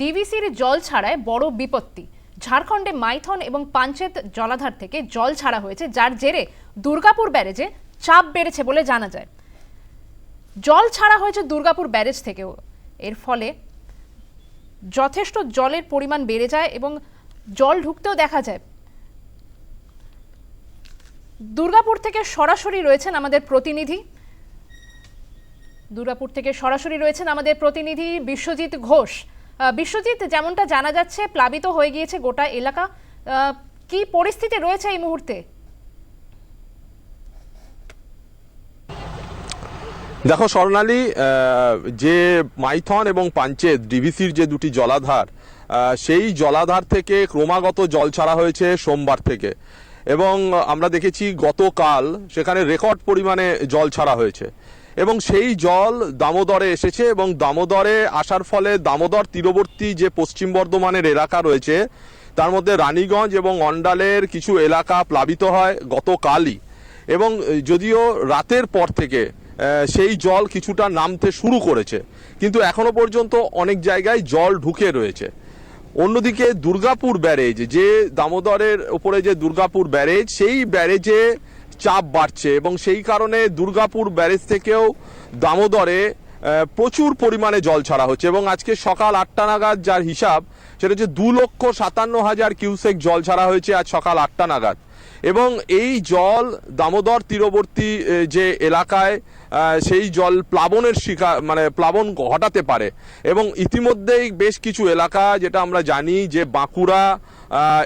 ডিভিসির জল ছাড়ায় বড় বিপত্তি। ঝাড়খণ্ডে মাইথন এবং পাঞ্চেত জলাধার থেকে জল ছাড়া হয়েছে, যার জেরে দুর্গাপুর ব্যারেজে চাপ বেড়েছে বলে জানা যায়। জল ছাড়া হয়েছে দুর্গাপুর ব্যারেজ থেকেও। এর ফলে যথেষ্ট জলের পরিমাণ বেড়ে যায় এবং জল ঢুকতেও দেখা যায়। দুর্গাপুর থেকে সরাসরি রয়েছেন আমাদের প্রতিনিধি। দুর্গাপুর থেকে সরাসরি রয়েছেন আমাদের প্রতিনিধি বিশ্বজিৎ ঘোষ। বিশ্বজিৎ, যেমনটা জানা যাচ্ছে, প্লাবিত হয়ে গিয়েছে গোটা এলাকা। কি পরিস্থিতি রয়েছে এই মুহূর্তে? দেখো, স্বর্ণালী যে মাইথন এবং পাঞ্চেত, ডিভিসির যে দুটি জলাধার সেই জলাধার থেকে ক্রমাগত জল ছাড়া হয়েছে সোমবার থেকে। এবং আমরা দেখেছি গতকাল সেখানে রেকর্ড পরিমাণে জল ছাড়া হয়েছে। এবং সেই জল দামোদরে এসেছে এবং দামোদরে আসার ফলে দামোদর তীরবর্তী যে পশ্চিম বর্ধমানের এলাকা রয়েছে, তার মধ্যে রানীগঞ্জ এবং অন্ডালের কিছু এলাকা প্লাবিত হয় গতকালই। এবং যদিও রাতের পর থেকে সেই জল কিছুটা নামতে শুরু করেছে, কিন্তু এখনও পর্যন্ত অনেক জায়গায় জল ঢুকে রয়েছে। অন্যদিকে দুর্গাপুর ব্যারেজ, যে দামোদরের উপরে যে দুর্গাপুর ব্যারেজ, সেই ব্যারেজে চাপ বাড়ছে এবং সেই কারণে দুর্গাপুর ব্যারেজ থেকেও দামোদরে প্রচুর পরিমাণে জল ছাড়া হচ্ছে এবং আজকে সকাল আটটা নাগাদ যার হিসাব সেটা হচ্ছে দু লক্ষ সাতান্ন হাজার কিউসেক জল ছাড়া হয়েছে আজ সকাল আটটা নাগাদ। এবং এই জল দামোদর তীরবর্তী যে এলাকায় সেই জল প্লাবনের শিকার মানে প্লাবন ঘটাতে পারে। এবং ইতিমধ্যেই বেশ কিছু এলাকা, যেটা আমরা জানি যে বাঁকুড়া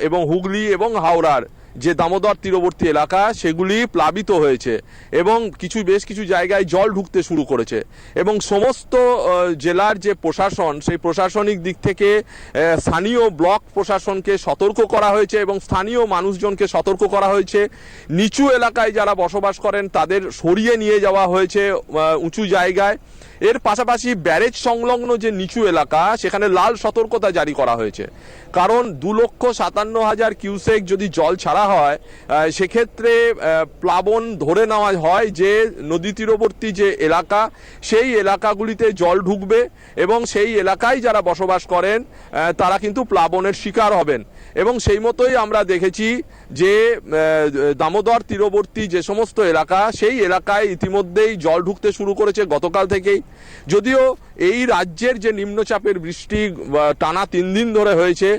এবং হুগলি এবং হাওড়ার যে দামোদর তীরবর্তী এলাকা, সেগুলি প্লাবিত হয়েছে এবং কিছু বেশ কিছু জায়গায় জল ঢুকতে শুরু করেছে এবং সমস্ত জেলার যে প্রশাসন, সেই প্রশাসনিক দিক থেকে স্থানীয় ব্লক প্রশাসনকে সতর্ক করা হয়েছে এবং স্থানীয় মানুষজনকে সতর্ক করা হয়েছে। নিচু এলাকায় যারা বসবাস করেন, তাদের সরিয়ে নিয়ে যাওয়া হয়েছে উঁচু জায়গায়। এর পাশাপাশি ব্যারেজ সংলগ্ন যে নিচু এলাকা, সেখানে লাল সতর্কতা জারি করা হয়েছে। কারণ দু লক্ষ সাতান্ন হাজার কিউসেক যদি জল ছাড়া হয় সেক্ষেত্রে প্লাবন ধরে নেওয়া হয় যে নদী তীরবর্তী যে এলাকা, সেই এলাকাগুলিতে জল ঢুকবে এবং সেই এলাকায় যারা বসবাস করেন তারা কিন্তু প্লাবনের শিকার হবেন। এবং সেই মতোই আমরা দেখেছি যে দামোদর তীরবর্তী যে সমস্ত এলাকা, সেই এলাকায় ইতিমধ্যেই জল ঢুকতে শুরু করেছে গতকাল থেকেই। যদিও এই রাজ্যের যে নিম্নচাপের বৃষ্টি টানা তিন দিন ধরে হয়েছে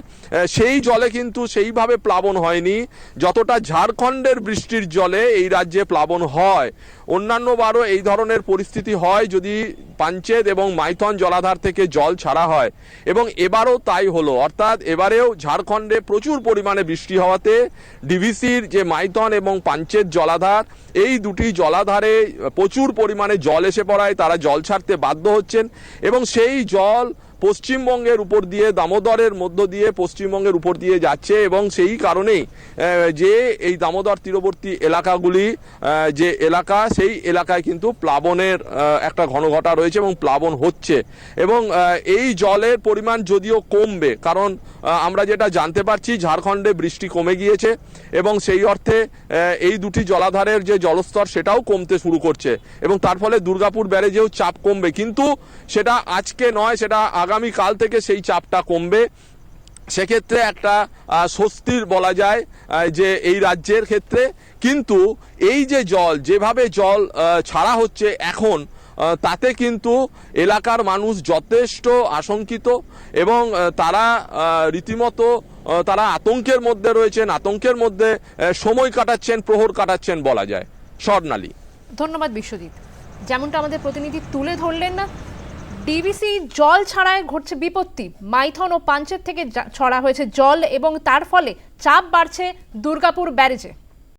সেই জলে কিন্তু সেইভাবে প্লাবন হয়নি। যতটা ঝাড়খণ্ডের বৃষ্টির জলে এই রাজ্যে প্লাবন হয়, অন্যান্যবারও এই ধরনের পরিস্থিতি হয় যদি পাঞ্চেত এবং মাইথন জলাধার থেকে জল ছাড়া হয়। এবং এবারও তাই হলো, অর্থাৎ এবারেও ঝাড়খণ্ডে প্রচুর পরিমাণে বৃষ্টি হওয়াতে ডিভিসির যে মাইথন এবং পাঞ্চেত জলাধার, এই দুটি জলাধারে প্রচুর পরিমাণে জল এসে পড়ায়, তারা জল ছাড়তে বাধ্য হচ্ছেন এবং সেই জল পশ্চিমবঙ্গের উপর দিয়ে, দামোদরের মধ্য দিয়ে পশ্চিমবঙ্গের উপর দিয়ে যাচ্ছে এবং সেই কারণেই যে এই দামোদর তীরবর্তী এলাকাগুলি যে এলাকা, সেই এলাকায় কিন্তু প্লাবনের একটা ঘনঘটা রয়েছে এবং প্লাবন হচ্ছে। এবং এই জলের পরিমাণ যদিও কমবে, কারণ আমরা যেটা জানতে পারছি, ঝাড়খণ্ডে বৃষ্টি কমে গিয়েছে এবং সেই অর্থে এই দুটি জলাধারের যে জলস্তর সেটাও কমতে শুরু করছে এবং তার ফলে দুর্গাপুর ব্যারেজেও চাপ কমবে। কিন্তু সেটা আজকে নয়, সেটা আগামী কাল থেকে সেই চাপটা কমবে। সেক্ষেত্রে একটা স্বস্তির বলা যায় যে এই রাজ্যের ক্ষেত্রে। কিন্তু এই যে জল, যেভাবে জল ছাড়া হচ্ছে এখন তাতে কিন্তু এলাকার মানুষ যথেষ্ট আশঙ্কিত এবং তারা রীতিমতো তারা আতঙ্কের মধ্যে রয়েছেন, আতঙ্কের মধ্যে সময় কাটাচ্ছেন, প্রহর কাটাচ্ছেন বলা যায়। স্বর্ণালী। ধন্যবাদ বিশ্বজিৎ। যেমনটা আমাদের প্রতিনিধি তুলে ধরলেন না ডিভিসি জল ছাড়ায় ঘটছে বিপত্তি। মাইথন ও পাঞ্চের থেকে ছড়া হয়েছে জল এবং তার ফলে চাপ বাড়ছে দুর্গাপুর ব্যারেজে।